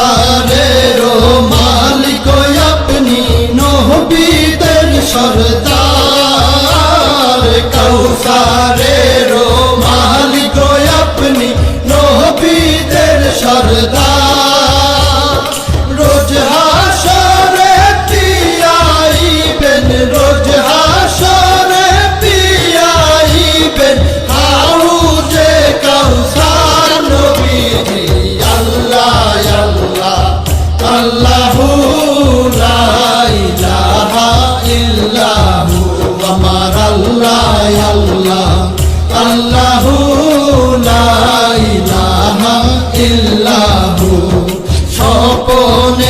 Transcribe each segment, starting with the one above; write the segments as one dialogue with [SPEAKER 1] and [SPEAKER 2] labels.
[SPEAKER 1] সারেরো মালিক আপনি নহবীদের সরদার। কৌসারেরো মালিক আপনি নহবীদের Sardar. oh ne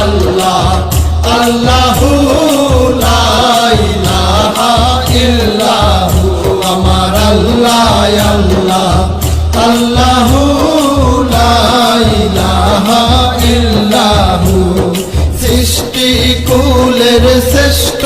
[SPEAKER 1] আল্লাহ আল্লাহু লা ইলাহা ইল্লাহু আমার আল্লাহ আল্লাহ সৃষ্টি কুলের শ্রেষ্ঠ